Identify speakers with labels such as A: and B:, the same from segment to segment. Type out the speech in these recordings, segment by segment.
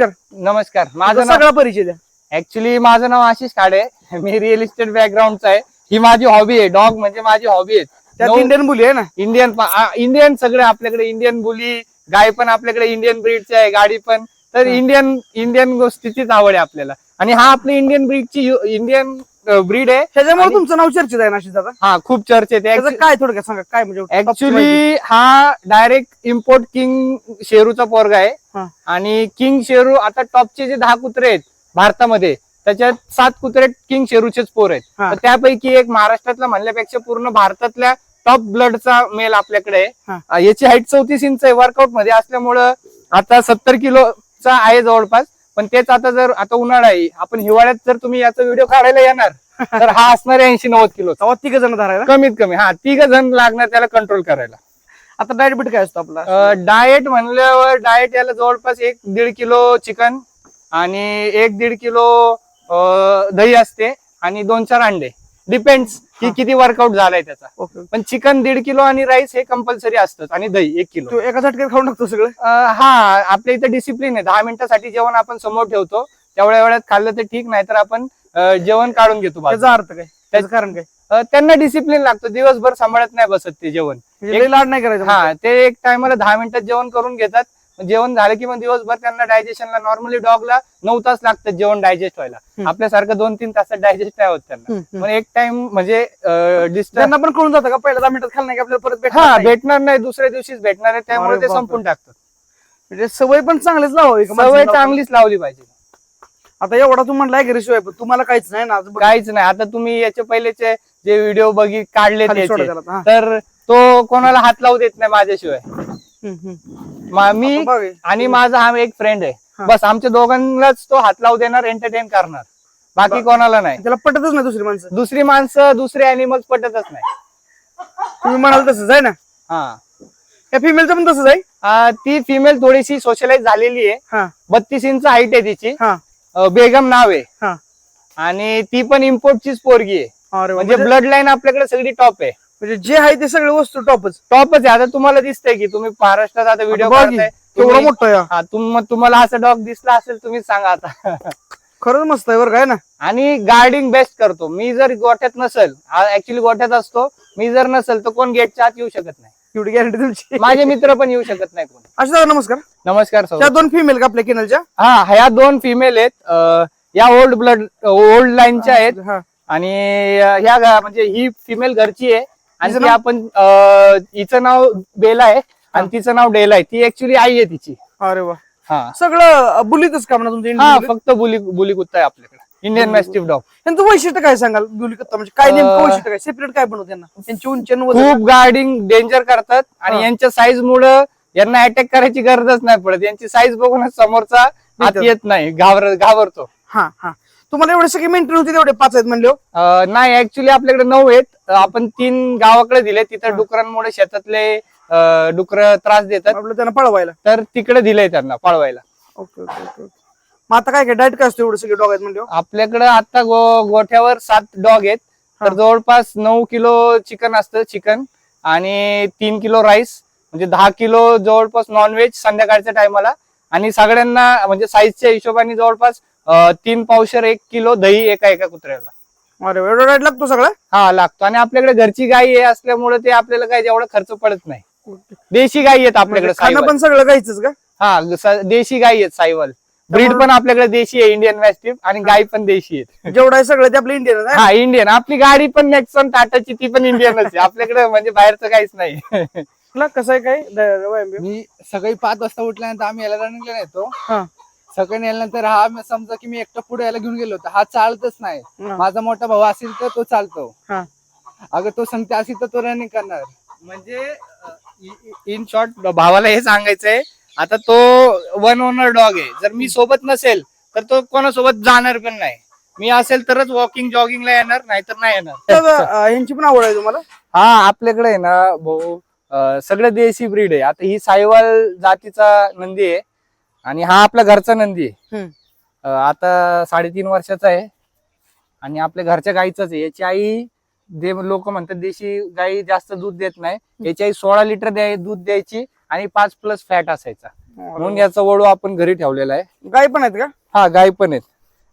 A: नमस्कार. माझं
B: माझा
A: नाव
B: सगळा परिचय द्या.
A: ऍक्च्युली माझं नाव आशिष खाडे मी रिअल इस्टेट बॅकग्राऊंडचा आहे. ही माझी हॉबी आहे. डॉग म्हणजे माझी हॉबी आहे.
B: त्यात इंडियन बुली आहे ना?
A: इंडियन इंडियन सगळे आपल्याकडे इंडियन बुली गाय पण आपल्याकडे इंडियन ब्रीडची आहे गाडी पण. तर. इंडियन इंडियन गोष्टीचीच आवड आहे आपल्याला. आणि हा आपली इंडियन ब्रीडची इंडियन ब्रीड आहे.
B: त्याच्यामुळे तुमचं नाव चर्चेत आहे नाशिक दादा
A: हा खूप चर्चेत आहे.
B: काय थोडक्यात सांगा? काय म्हणजे.
A: ऍक्च्युली हा डायरेक्ट इम्पोर्ट किंग शेरूचा पोरगा
B: हा.
A: आहे आणि किंग शेरू आता टॉपचे जे दहा कुत्रे आहेत भारतामध्ये त्याच्यात सात कुत्रे किंग शेरूचेच पोर आहेत.
B: हा.
A: तर त्यापैकी एक महाराष्ट्रातला म्हणल्यापेक्षा पूर्ण भारतातल्या टॉप ब्लडचा मेल आपल्याकडे
B: हा.
A: आहे अं, याची हाईट चौतीस इंच आहे. वर्कआउटमध्ये असल्यामुळं आता सत्तर किलोचा आहे जवळपास. पण तेच आता जर आता उन्हाळा आहे आपण हिवाळ्यात जर तुम्ही याचा व्हिडिओ काढायला येणार तर हा असणार आहे ऐंशी नव्वद किलो.
B: तेव्हा तिघ जण धरायला?
A: कमीत कमी हा तिघ जण लागणार त्याला कंट्रोल करायला.
B: आता डायट बीट काय असतो आपला?
A: डाएट म्हणल्यावर डाएट याला जवळपास एक दीड किलो चिकन आणि एक दीड किलो दही असते आणि दोन चार अंडे. डिपेंड्स की. किती वर्कआउट झालाय त्याचा. पण चिकन दीड किलो आणि राईस हे कंपल्सरी असतात आणि दही एक किलो.
B: तू एका झटक्यात खाऊन टाकतो सगळं?
A: हा आपल्या इथे डिसिप्लिन आहे. दहा मिनिटासाठी जेवण आपण समोर ठेवतो. तेवढ्या वेळात खाल्लं तर ठीक नाही तर आपण जेवण काढून घेतो.
B: त्याचा अर्थ काय? त्याचं कारण काय?
A: त्यांना डिसिप्लिन लागतो. दिवसभर सांभाळत नाही बसत ते जेवण.
B: म्हणजे लाड नाही करायचं
A: हा ते एक टायमाला दहा मिनिटात जेवण करून घेतात. जेवण झालं की मग दिवसभर त्यांना डायजेशनला नॉर्मली डॉगला नऊ तास लागतात जेवण डायजेस्ट व्हायला. आपल्यासारखं दोन तीन तासात डायजेस्ट नाही होत त्यांना. पण एक टाइम म्हणजे
B: त्यांना पण कळून जातं का पहिल्या दहा मिनिटात खाल्लं नाही की आपल्याला परत भेटणार
A: हा
B: नाही.
A: भेटणार नाही दुसऱ्या दिवशीच भेटणार आहे त्यामुळे ते. संपून टाकतात
B: म्हणजे सवय पण चांगलीच लावावी
A: सवय? चांगलीच लावली पाहिजे
B: आता एवढा तू म्हणला आहे पण तुम्हाला काहीच नाही ना
A: काहीच नाही आता तुम्ही याच्या पहिलेचे जे व्हिडिओ बघी काढले
B: खाली.
A: तर तो कोणाला हात लावू देत नाही माझ्याशिवाय मा-. आणि माझा हा एक फ्रेंड आहे.
B: हा.
A: बस आमच्या दोघांनाच तो हात लावू देणार एंटरटेन करणार. बाकी
B: बा-
A: कोणाला नाही.
B: त्याला पटतच नाही दुसरी माणसं.
A: दुसरी माणसं दुसरे अॅनिमल्स पटतच नाही.
B: तुम्ही म्हणाल तसंच आहे ना?
A: हा.
B: या फिमेलचं पण तसंच आहे?
A: आ, ती फिमेल थोडीशी सोशलाइज झालेली आहे.
B: हा.
A: बत्तीस इंच हाईट आहे तिची.
B: हा.
A: अ, बेगम नाव आहे.
B: हा.
A: आणि ती पण इम्पोर्टचीच पोरगी आहे.
B: अरे वा.
A: म्हणजे
B: म्हणजे
A: ब्लड लाईन आपल्याकडे सगळी टॉप आहे.
B: म्हणजे जे आहे ते सगळे वस्तू टॉपच.
A: टॉपच आहे. आता तुम्हाला दिसतंय की तुम्ही महाराष्ट्रात आता व्हिडिओ
B: बघा की, केवढा
A: तुम्ही-
B: मोठा आहे. हा.
A: हा, तुम- तुम्हाला असा डॉग दिसला असेल तुम्ही सांगा आता.
B: खरंच मस्त आहे बरं काय ना?
A: आणि गार्डिंग बेस्ट करतो. मी जर गोठ्यात नसेल ऍक्च्युली गोठ्यात असतो. मी जर नसेल तर कोण गेटच्या आत येऊ शकत नाही.
B: एवढी गॅरंटी तुमची.
A: माझे मित्र पण येऊ शकत नाही कोण.
B: अशा दादा नमस्कार.
A: नमस्कार सौ
B: त्या दोन फिमेल का आपल्या केनलच्या?
A: हा ह्या दोन फिमेल आहेत. अं, या ओल्ड ब्लड ओल्ड लाईनच्या आहेत.
B: हा.
A: आणि अं, ह्या गा- म्हणजे ही फिमेल घरची आहे. आणि ती? आपण हिचं नाव बेला आहे. आणि तिचं नाव डेला आहे. ती ऍक्च्युली आई आहे तिची.
B: अरे वा.
A: हा.
B: सगळं बुलीतच का म्हणा तुमचं?
A: हा फक्त बुली बुली कुत्ता आहे आपल्याकडे. इंडियन मॅस्टिफ डॉग
B: त्यांचं वैशिष्ट्य काय सांगाल? बुली कत्ता म्हणजे काय नेमकं
A: अं,
B: वैशिष्ट्य काय? सेपरेट काय बनवत त्यांना त्यांची उंची आणि वजन?
A: खूप गार्डिंग डेंजर करतात आणि. यांच्या साईज मुळे यांना अटॅक करायची गरजच नाही पडत. यांची साईज बघूनच समोरचा आत. येत नाही. घाबर घाबरतो.
B: हा हा. तुम्हाला एवढे सगळे मेंटेन होते तेवढे पाच आहेत म्हणले हो.
A: अं, नाही ऍक्च्युली आपल्याकडे नऊ आहेत आपण तीन गावाकडे दिले तिथं. डुकरांमुळे शेतातले डुकर त्रास देतात
B: आपलं त्यांना पळवायला
A: तर तिकडे दिलंय त्यांना पळवायला
B: ओके ओके ओके ओके. मग आता काय काय डाएट काय असतो एवढे सगळे डॉग आहेत म्हणले हो?
A: आपल्याकडे आता गो गोठ्यावर सात डॉग आहेत तर
B: हा.
A: जवळपास नऊ किलो चिकन असतं चिकन आणि तीन किलो राईस म्हणजे दहा किलो जवळपास नॉनव्हेज संध्याकाळच्या टायमाला आणि सगळ्यांना म्हणजे साईजच्या हिशोबाने जवळपास तीन पावशर एक किलो दही एका एका कुत्र्याला.
B: अरे एवढा डाएट लागतो सगळा?
A: हा लागतो. आणि आपल्याकडे घरची गाय आहे असल्यामुळे ते आपल्याला काय जेवढा खर्च पडत नाही. देशी गायी आहेत आपल्याकडे
B: म्हणजे खाणं
A: साईवाल.
B: पण सगळं गायचंच का?
A: हा देशी गायी आहेत साईवाल. ब्रीड पण आपल्याकडे देशी आहे इंडियन मॅस्टिफ आणि गाय पण देशी आहेत.
B: जेवढं आहे सगळं ते आपलं इंडियन
A: हा इंडियन. आपली गाडी पण नेक्सन टाटाची ती पण इंडियनच आहे. आपल्याकडे म्हणजे बाहेरचं काहीच नाही.
B: तुला कसं आहे काय द-?
C: मी सकाळी पाच वाजता उठल्यानंतर आम्ही याला रनिंगला नेतो.
B: हा.
C: सकाळी नेल्यानंतर हा मी समजा की मी एकटा पुढे याला घेऊन गेलो होतो. हा चालतच नाही.
B: हा.
C: माझा मोठा भाऊ असेल तर तो चालतो.
B: हा.
C: अगर तो संगते असेल तर तो रनिंग करणार.
A: म्हणजे इन शॉर्ट भावाला हे सांगायचंय आता तो वन ओनर डॉग आहे. जर मी सोबत नसेल तर तो कोणासोबत जाणार पण नाही. मी असेल तरच वॉकिंग जॉगिंगला येणार नाहीतर नाही येणार.
B: तर, अं, ह्यांची पण आवड आहे तुम्हाला?
A: हा आपल्याकडे आहे ना भाऊ सगळं देशी ब्रीड आहे. आता ही साईवाल जातीचा नंदी आहे आणि हा आपला घरचा नंदी आहे. अं, आता साडेतीन वर्षाचा आहे. आणि आपल्या घरच्या गाईचाच आहे. याची आई जे लोक म्हणतात देशी गाई जास्त दूध देत नाही. याची आई सोळा लिटर द्याय दूध द्यायची आणि पाच प्लस फॅट असायचा. म्हणून याचा वळू आपण घरी ठेवलेला आहे.
B: गाय पण आहेत का?
A: हा गाय पण आहेत.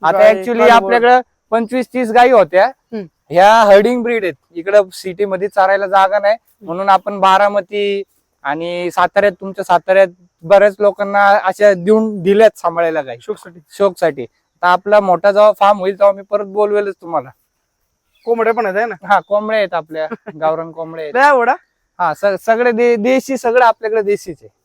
A: आता ऍक्च्युली आपल्याकडे पंचवीस तीस गायी होत्या.
B: हम्म.
A: ह्या हर्डिंग ब्रीड आहेत. इकडं सिटी मध्ये चारायला जागा नाही. म्हणून आपण बारामती आणि साताऱ्यात तुमच्या साताऱ्यात बऱ्याच लोकांना अशा देऊन दिल्यात सांभाळायला गाय
B: शोकसाठी.
A: शोकसाठी. आता आपला मोठा जेव्हा फार्म होईल तेव्हा मी परत बोलवेलच तुम्हाला.
B: कोंबड्या पण आहेत है ना?
A: हा कोंबड्या आहेत आपल्या. गावरान कोंबड्या आहेत.
B: आवडा
A: हा स- सगळे दे- देशी सगळं आपल्याकडे देशीच आहे.